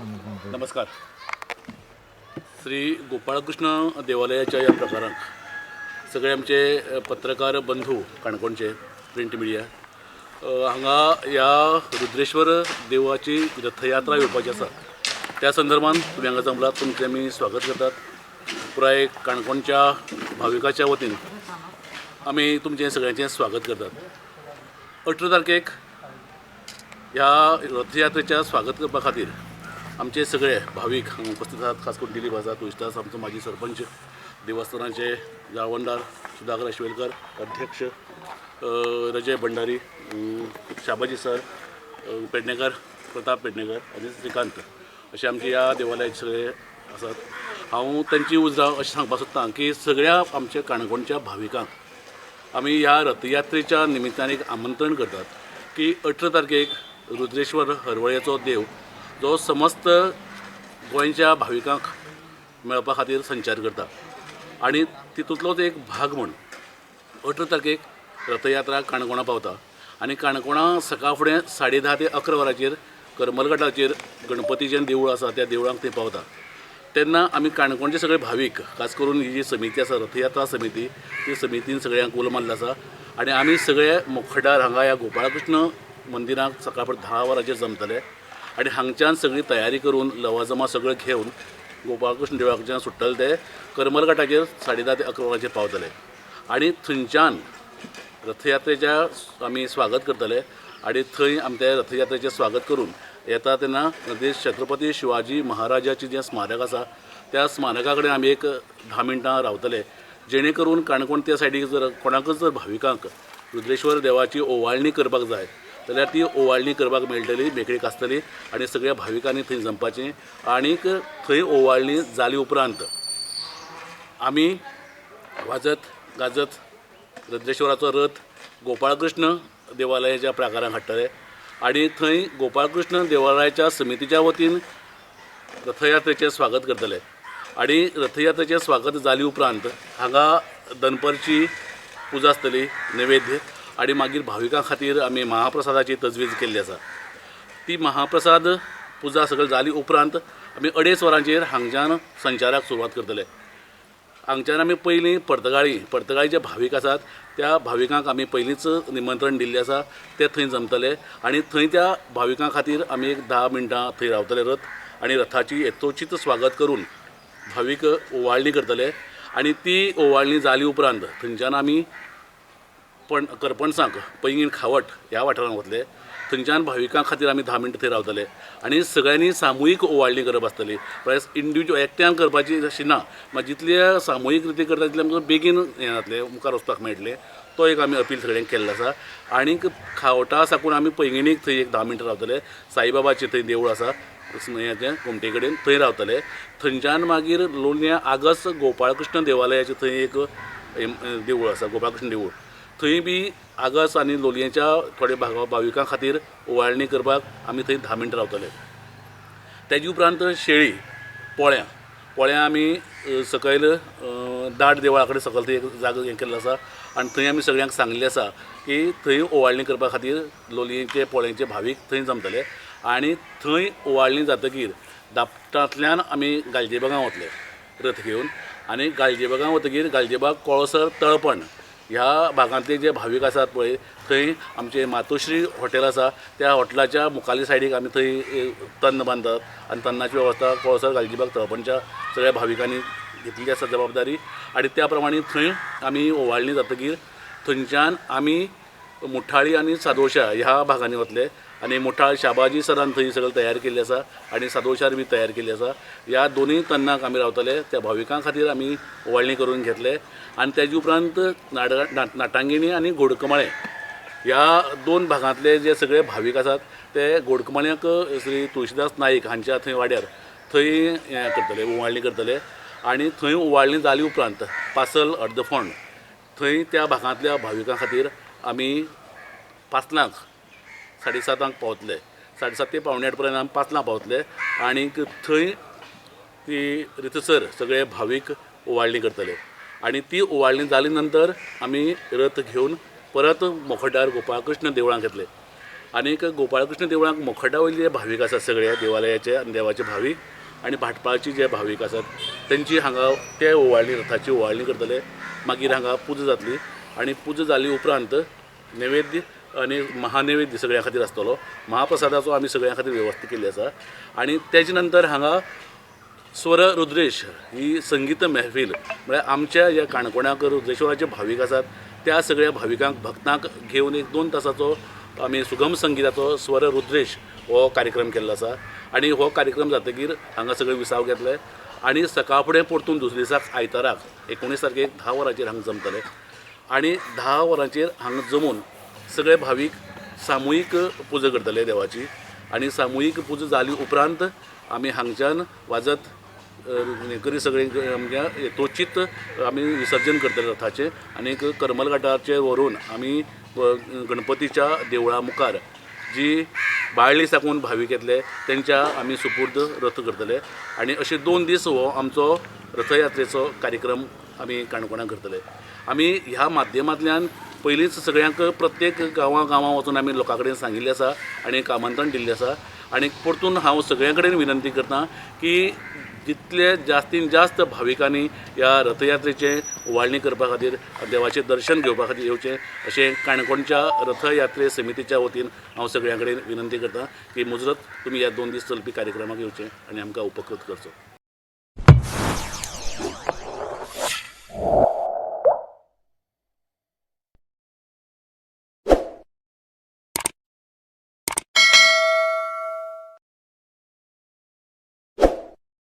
नमस्कार. श्री गोपाळकृष्ण देवालयाच्या या प्रकारांक सगळे आमचे पत्रकार बंधू काणकोणचे प्रिंट मिडिया हांगा ह्या रुद्रेश्वर देवाची रथयात्रा येवपाची आसा. त्या संदर्भात तुम्ही हांगा जमलात तुमचे आमी स्वागत करतात. पुराय काणकोणच्या भाविकाच्या वतीन आमी तुमचें सगळ्यांचें स्वागत करतात. अठरा तारखेक ह्या रथयात्रेच्या स्वागत करपा खातीर आमचे सगळे भावीक हांगा उपस्थित आहात खास करून दिलीप आझाद तुळशीदास आमचो माजी सरपंच देवस्थानाचे जावंदार सुधाकर अश्वेलकर अध्यक्ष रजय भंडारी शाबाजी सर पेडणेकर प्रताप पेडणेकर आनी श्रीकांत असे आमचे ह्या देवालयाचे सगळे आसात हांव तांची उजराव अशें सांगपाक सोदतां की सगळ्या आमच्या काणकोणच्या भाविकांक आमी ह्या रथयात्रेच्या निमित्तान एक आमंत्रण करतात की अठरा तारखेक रुद्रेश्वर हरवळेचो देव जो समस्त गोंयच्या भाविकांक मेळपा खातीर संचार करता. आनी तितूंतलोच एक भाग म्हूण अठरा तारखेक रथयात्रा काणकोणा पावता. आनी काणकोणा सकाळ फुडें साडे धा ते अकरा वरांचेर करमलघाटाचेर गणपतीचें देवूळ आसा त्या देवळांक थंय पावता. तेन्ना आमी काणकोणचे सगळे भावीक खास करून ही जी समिती आसा रथयात्रा समिती ती समितीन सगळ्यांक उलो मारलो आसा. आनी आमी सगळे मुखडार हांगा ह्या गोपाळकृष्ण मंदिरांत सकाळ फुडें धा वरांचेर जमतले. आनी हांगच्यान सगळी तयारी करून लवाजमा सगळें घेवन गोपाळकृष्ण देवळाकडच्यान सुट्टले ते करमल घाटाचेर साडे धा ते अकरा वरांचेर पावतले आनी थंयच्यान रथयात्रेच्या आमी स्वागत करतले. आनी थंय आमच्या रथयात्रेचें स्वागत करून येता तेन्ना छत्रपती शिवाजी महाराजाचें जें स्मारक आसा त्या स्मारका कडेन आमी एक धा मिनटां रावतले. जेणे करून काणकोण त्या सायडीक जर कोणाकच जर भाविकांक रुद्रेश्वर देवाची ओवाळणी करपाक जाय जाल्यार ती ओवाळणी करपाक मेळटली मेकळीक आसतली आनी सगळ्या भाविकांनी थंय जमपाचें. आनीक थंय ओवाळणी जाली उपरांत आमी वाजत गाजत रुद्रेश्वराचो रथ गोपाळकृष्ण देवालयाच्या प्राकारांत हाडटले. आनी थंय गोपाळकृष्ण देवालयाच्या समितीच्या वतीन रथयात्रेचें स्वागत करतले. आनी रथयात्रेचें स्वागत जाली उपरांत हांगा दनपरची पुजा आसतली नैवेद्य. आनी मागीर भाविकां खातीर आमी महाप्रसादाची तजवीज केल्ली आसा. ती महाप्रसाद पुजा सगळी जाली उपरांत आमी अडेच वरांचेर हांगच्यान संचाराक सुरवात करतले. हांगच्यान आमी पयलीं पर्तगाळी पर्तगाळी जे भावीक आसात त्या भाविकांक आमी पयलींच निमंत्रण दिल्लें आसा ते थंय जमतले आनी थंय त्या भाविकां खातीर आमी एक धा मिनटां थंय रावतले रथ आनी रथाची येतोचीत स्वागत करून भावीक ओवाळणी करतले. आनी ती ओवाळणी जाली उपरांत थंयच्यान आमी पण करपणसांक पैंगीण खावट ह्या वाठारांत वतले थंयच्यान भाविकां खातीर आमी धा मिनटां थंय रावतले. आनी सगळ्यांनी सामुहीक ओवाळणी करप आसतली प्लस इंडिविज्युअल एकट्यान करपाची अशी ना मागीर जितले सामुहीक रिती करता तितले आमकां बेगीन हें जातलें मुखार वचपाक मेळटलें. तो एक आमी अपील सगळ्यांक केल्लो आसा. आनीक खावटा साकून आमी पैंगिणीक थंय एक धा मिनटां रावतले. साईबाबाचें थंय देवूळ आसा हेचें घुमटे कडेन थंय रावतले. थंयच्यान मागीर लोलयां आगस गोपाळकृष्ण देवालयाचें थंय एक देवूळ आसा गोपाळकृष्ण देवूळ थंय बी आगस आनी लोलयेच्या थोड्या भागा भाविकां खातीर ओवाळणी करपाक आमी थंय धा मिनटां रावतले. तेजे उपरांत शेळी पोळ्यां. पोळ्यां आमी सकयल दाट देवळा कडेन सकयल थंय एक जागो हें केल्लो आसा. आनी थंय आमी सगळ्यांक सांगिल्लें आसा की थंय ओवाळणी करपा खातीर लोलयेचे पोळ्यांचे भावीक थंय जमतले. आनी थंय ओवाळणी जातकीर दापटांतल्यान आमी गालजीबागां वतले रथ घेवन. आनी गालजीबागां वतकीर गालजीबाग कोळसर तळपण ह्या भागांतले जे भाविक आसात पळय थंय आमचे मातोश्री हॉटेल आसा त्या हॉटेलाच्या मुखाली सायडीक आमी थंय तन्न बांदतात आनी तन्नाची वेवस्था कोळसर गालजीबाग तळपणच्या सगळ्या भाविकांनी घेतली आसा जबाबदारी. आनी त्या प्रमाणे थंय आमी ओवाळणी जातकीर थंयच्यान आमी मुठाळी आनी सादोशा ह्या भागांनी वतले आनी मुठाळ शाबाजी सरान थंय सगळें तयार केल्लें आसा आनी सादोशार बी तयार केल्ली आसा ह्या दोनूय तन्नाक आमी रावतले त्या भाविकां खातीर आमी ओवाळणी करून घेतले. आनी तेजे उपरांत नाड नाट- नाटांगिणी आनी घोडकमाळे ह्या दोन भागांतले जे सगळे भावीक आसात ते घोडकमाळ्याक श्री तुळशीदास नाईक हांच्या थंय वाड्यार थंय हें करतले ओवाळणी करतले. आनी थंय ओवाळणी जाली उपरांत पासल अर्दफोंड थंय त्या भागांतल्या भाविकां खातीर आमी पांचलांक साडे सातांक पावतले. साडे सात ते पावणे आठ पर्यंत आमी पांचलांक पावतले. आनीक थंय ती रितसर सगळे भावीक ओवाळणी करतले. आनी ती ओवाळणी जाली नंतर आमी रथ घेवन परत मोखड्यार गोपाळकृष्ण देवळांत घेतले. आनीक गोपाळकृष्ण देवळांत मोखड्या वयले जे भावीक आसात सगळे देवालयाचे आनी देवाचे भावीक आनी भाटपाळची जे भावीक आसात तेंची हांगा ते ओवाळणी रथाची ओवाळणी करतले. मागीर हांगा पुजा जातली. आनी पुजा जाली उपरांत नैवेद्य आनी महानैवेद्य सगळ्यां खातीर आसतलो. महाप्रसादाचो आमी सगळ्यां खातीर वेवस्था केल्ली आसा. आनी तेजे नंतर हांगा स्वर रुद्रेश ही संगीत मेहफील म्हळ्यार आमच्या ह्या काणकोणाक रुद्रेश्वराचे भावीक आसात त्या सगळ्या भाविकांक भक्तांक घेवन एक दोन तासाचो आमी सुगम संगीताचो स्वर रुद्रेश हो कार्यक्रम केल्लो आसा. आनी हो कार्यक्रम जातकीर हांगा सगळे विसाव घेतले. आनी सकाळ फुडें परतून दुसरे दिसाक आयताराक एकोणीस तारखेक धा वरांचेर हांगा जमतले. आनी धा वरांचेर हांगा जमून सगळे भावीक सामुहीक पुजा करतले देवाची. आनी सामुहीक पुजा जाली उपरांत आमी हांगच्यान वाजत करी सगळें आमच्या येतोचीत आमी विसर्जन करतले रथाचें. आनीक करमल घाटाचेर व्हरून आमी गणपतीच्या देवळा मुखार जी बाळ्ळी साकून भावीक येतले तेंच्या आमी सुपूर्द रथ करतले. आनी अशे दोन दीस हो आमचो रथयात्रेचो कार्यक्रम आमी काणकोणांत करतले. आमी ह्या माध्यमांतल्यान पयलींच सगळ्यांक प्रत्येक गांवां गांवां वचून आमी लोकां कडेन सांगिल्लें आसा आनी एक आमंत्रण दिल्लें आसा. आनी परतून हांव सगळ्यां कडेन विनंती करतां की जितले जास्तीन जास्त भाविकांनी ह्या रथयात्रेचे वाळणी करपा खातीर देवाचें दर्शन घेवपा खातीर येवचें अशें काणकोणच्या रथयात्रे समितीच्या वतीन हांव सगळ्यां कडेन विनंती करतां की मुजरत तुमी ह्या दोन दीस चलपी कार्यक्रमाक येवचें आनी आमकां उपकृत करचो.